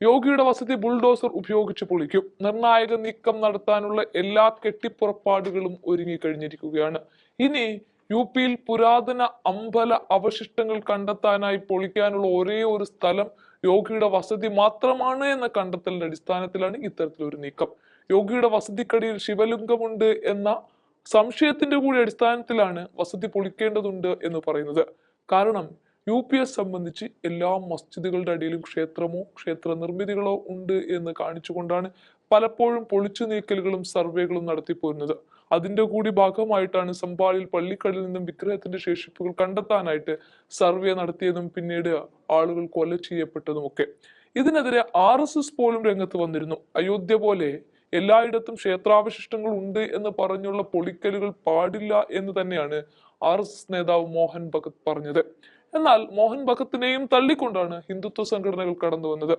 യോഗിയുടെ വസതി ബുൾഡോസർ ഉപയോഗിച്ച് പൊളിക്കും. നിർണായക നീക്കം നടത്താനുള്ള എല്ലാ കെട്ടിപ്പുറപ്പാടുകളും ഒരുങ്ങിക്കഴിഞ്ഞിരിക്കുകയാണ് ഇനി യു പിയിൽ പുരാതന അമ്പല അവശിഷ്ടങ്ങൾ കണ്ടെത്താനായി പൊളിക്കാനുള്ള ഒരേ ഒരു സ്ഥലം യോഗിയുടെ വസതി മാത്രമാണ് എന്ന കണ്ടെത്തലിന്റെ അടിസ്ഥാനത്തിലാണ് ഇത്തരത്തിലൊരു നീക്കം. യോഗിയുടെ വസതിക്കടിയിൽ ശിവലിംഗമുണ്ട് എന്ന സംശയത്തിന്റെ കൂടി അടിസ്ഥാനത്തിലാണ് വസതി പൊളിക്കേണ്ടതുണ്ട് എന്ന് പറയുന്നത്. കാരണം യു പി എസ് സംബന്ധിച്ച് എല്ലാ മസ്ജിദുകളുടെ അടിയിലും ക്ഷേത്രമോ ക്ഷേത്ര നിർമ്മിതികളോ ഉണ്ട് എന്ന് കാണിച്ചുകൊണ്ടാണ് പലപ്പോഴും പൊളിച്ചു നീക്കലുകളും സർവേകളും നടത്തിപ്പോരുന്നത്. അതിന്റെ കൂടി ഭാഗമായിട്ടാണ് സംഭാളിൽ പള്ളിക്കടലിൽ നിന്നും വിഗ്രഹത്തിന്റെ ശേഷിപ്പുകൾ കണ്ടെത്താനായിട്ട് സർവേ നടത്തിയതും പിന്നീട് ആളുകൾ കൊല ചെയ്യപ്പെട്ടതുമൊക്കെ. ഇതിനെതിരെ ആർ എസ് എസ് പോലും രംഗത്ത് വന്നിരുന്നു. അയോധ്യ പോലെ എല്ലായിടത്തും ക്ഷേത്രാവശിഷ്ടങ്ങൾ ഉണ്ട് എന്ന് പറഞ്ഞുള്ള പൊളിക്കലുകൾ പാടില്ല എന്ന് തന്നെയാണ് ആർ എസ് എസ് നേതാവ് മോഹൻ ഭഗത് പറഞ്ഞത്. എന്നാൽ മോഹൻ ഭഗത്തിനെയും തള്ളിക്കൊണ്ടാണ് ഹിന്ദുത്വ സംഘടനകൾ കടന്നു വന്നത്.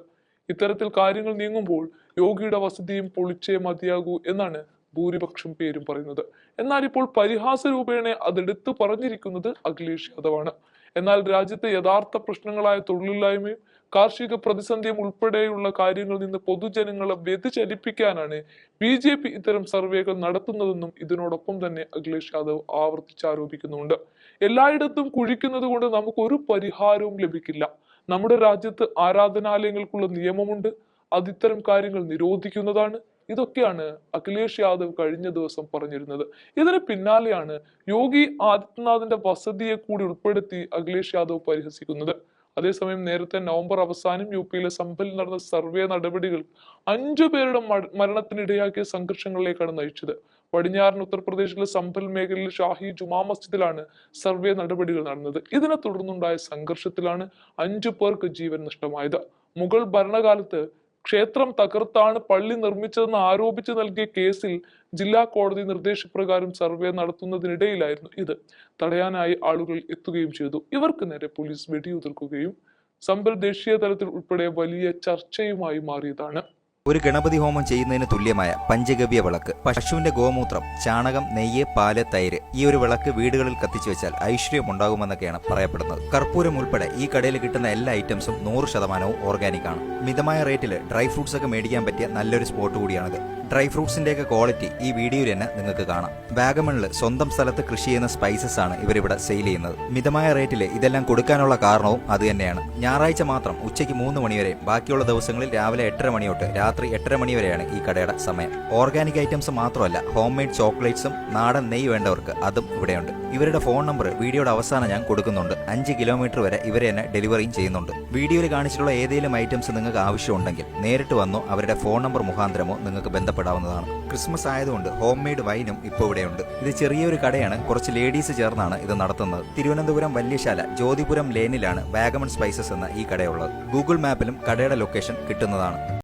ഇത്തരത്തിൽ കാര്യങ്ങൾ നീങ്ങുമ്പോൾ യോഗിയുടെ വസതിയും പൊളിച്ചേ മതിയാകൂ എന്നാണ് ഭൂരിപക്ഷം പേരും പറയുന്നത്. എന്നാൽ ഇപ്പോൾ പരിഹാസ രൂപേണ അതെടുത്തു പറഞ്ഞിരിക്കുന്നത് അഖിലേഷ് യാദവാണ്. എന്നാൽ രാജ്യത്തെ യഥാർത്ഥ പ്രശ്നങ്ങളായ തൊഴിലില്ലായ്മയും കാർഷിക പ്രതിസന്ധിയും ഉൾപ്പെടെയുള്ള കാര്യങ്ങളിൽ നിന്ന് പൊതുജനങ്ങളെ വ്യതിചലിപ്പിക്കാനാണ് ബി ജെ പി ഇത്തരം സർവേകൾ നടത്തുന്നതെന്നും ഇതിനോടൊപ്പം തന്നെ അഖിലേഷ് യാദവ് ആവർത്തിച്ച് ആരോപിക്കുന്നുണ്ട് എല്ലായിടത്തും കുഴിക്കുന്നത് കൊണ്ട് നമുക്ക് ഒരു പരിഹാരവും ലഭിക്കില്ല. നമ്മുടെ രാജ്യത്ത് ആരാധനാലയങ്ങൾക്കുള്ള നിയമമുണ്ട്. അത് ഇത്തരം കാര്യങ്ങൾ നിരോധിക്കുന്നതാണ്. ഇതൊക്കെയാണ് അഖിലേഷ് യാദവ് കഴിഞ്ഞ ദിവസം പറഞ്ഞിരുന്നത്. ഇതിന് പിന്നാലെയാണ് യോഗി ആദിത്യനാഥിന്റെ വസതിയെ കൂടി ഉൾപ്പെടുത്തി അഖിലേഷ് യാദവ് പരിഹസിക്കുന്നത്. അതേസമയം നേരത്തെ നവംബർ അവസാനം യു പിയിലെ സംഭലിൽ നടന്ന സർവേ നടപടികൾ അഞ്ചു പേരുടെ മര- മരണത്തിനിടയാക്കിയ സംഘർഷങ്ങളിലേക്കാണ് നയിച്ചത്. പടിഞ്ഞാറൻ ഉത്തർപ്രദേശിലെ സംഭൽ മേഖലയിലെ ഷാഹി ജുമാ മസ്ജിദിലാണ് സർവേ നടപടികൾ നടന്നത്. ഇതിനെ തുടർന്നുണ്ടായ സംഘർഷത്തിലാണ് അഞ്ചു പേർക്ക് ജീവൻ നഷ്ടമായത്. മുഗൾ ഭരണകാലത്ത് ക്ഷേത്രം തകർത്താണ് പള്ളി നിർമ്മിച്ചതെന്ന് ആരോപിച്ച് നൽകിയ കേസിൽ ജില്ലാ കോടതി നിർദ്ദേശപ്രകാരം സർവേ നടത്തുന്നതിനിടയിലായിരുന്നു ഇത്. തടയാനായി ആളുകൾ എത്തുകയും ചെയ്തു. ഇവർക്ക് നേരെ പോലീസ് വെടിയുതിർക്കുകയും സമ്പൽ ദേശീയ തലത്തിൽ ഉൾപ്പെടെ വലിയ ചർച്ചയുമായി മാറിയതാണ്. ഒരു ഗണപതി ഹോമം ചെയ്യുന്നതിന് തുല്യമായ പഞ്ചഗവ്യ വിളക്ക് പശുവിന്റെ ഗോമൂത്രം ചാണകം നെയ്യ് പാൽ തൈര് ഈ ഒരു വിളക്ക് വീടുകളിൽ കത്തിച്ചു വെച്ചാൽ ഐശ്വര്യം ഉണ്ടാകുമെന്നൊക്കെയാണ് പറയപ്പെടുന്നത്. കർപ്പൂരം ഉൾപ്പെടെ ഈ കടയിൽ കിട്ടുന്ന എല്ലാ ഐറ്റംസും നൂറ് ശതമാനവും ഓർഗാനിക് ആണ്. മിതമായ റേറ്റിൽ ഡ്രൈ ഫ്രൂട്ട്സ് ഒക്കെ മേടിക്കാൻ പറ്റിയ നല്ലൊരു സ്പോട്ട് കൂടിയാണിത്. ഡ്രൈ ഫ്രൂട്ട്സിന്റെ ഒക്കെ ക്വാളിറ്റി ഈ വീഡിയോയിൽ തന്നെ നിങ്ങൾക്ക് കാണാം. വാഗമണിൽ സ്വന്തം സ്ഥലത്ത് കൃഷി ചെയ്യുന്ന സ്പൈസസ് ആണ് ഇവരിവിടെ സെയിൽ ചെയ്യുന്നത്. മിതമായ റേറ്റിൽ ഇതെല്ലാം കൊടുക്കാനുള്ള കാരണവും അത് തന്നെയാണ്. ഞായറാഴ്ച മാത്രം ഉച്ചയ്ക്ക് മൂന്ന് മണിവരെ ബാക്കിയുള്ള ദിവസങ്ങളിൽ രാവിലെ എട്ടര മണി തൊട്ട് രാത്രി എട്ടര മണി വരെയാണ് ഈ കടയുടെ സമയം. ഓർഗാനിക് ഐറ്റംസ് മാത്രമല്ല ഹോം മെയ്ഡ് ചോക്ലേറ്റ്സും നാടൻ നെയ്യ് വേണ്ടവർക്ക് അതും ഇവിടെയുണ്ട്. ഇവരുടെ ഫോൺ നമ്പർ വീഡിയോയുടെ അവസാനം ഞാൻ കൊടുക്കുന്നുണ്ട്. അഞ്ച് കിലോമീറ്റർ വരെ ഇവരെ തന്നെ ഡെലിവറിയും ചെയ്യുന്നുണ്ട്. വീഡിയോയിൽ കാണിച്ചിട്ടുള്ള ഏതെങ്കിലും ഐറ്റംസ് നിങ്ങൾക്ക് ആവശ്യമുണ്ടെങ്കിൽ നേരിട്ട് വന്നോ അവരുടെ ഫോൺ നമ്പർ മുഖാന്തരമോ നിങ്ങൾക്ക് ബന്ധപ്പെടാവുന്നതാണ്. ക്രിസ്മസ് ആയതുകൊണ്ട് ഹോം മെയ്ഡ് വൈനും ഇപ്പോൾ ഇവിടെയുണ്ട്. ഇത് ചെറിയൊരു കടയാണ്. കുറച്ച് ലേഡീസ് ചേർന്നാണ് ഇത് നടത്തുന്നത്. തിരുവനന്തപുരം വല്യശാല ജ്യോതിപുരം ലേനിലാണ് വാഗമൺ സ്പൈസസ് എന്ന ഈ കടയുള്ളത്. ഗൂഗിൾ മാപ്പിലും കടയുടെ ലൊക്കേഷൻ കിട്ടുന്നതാണ്.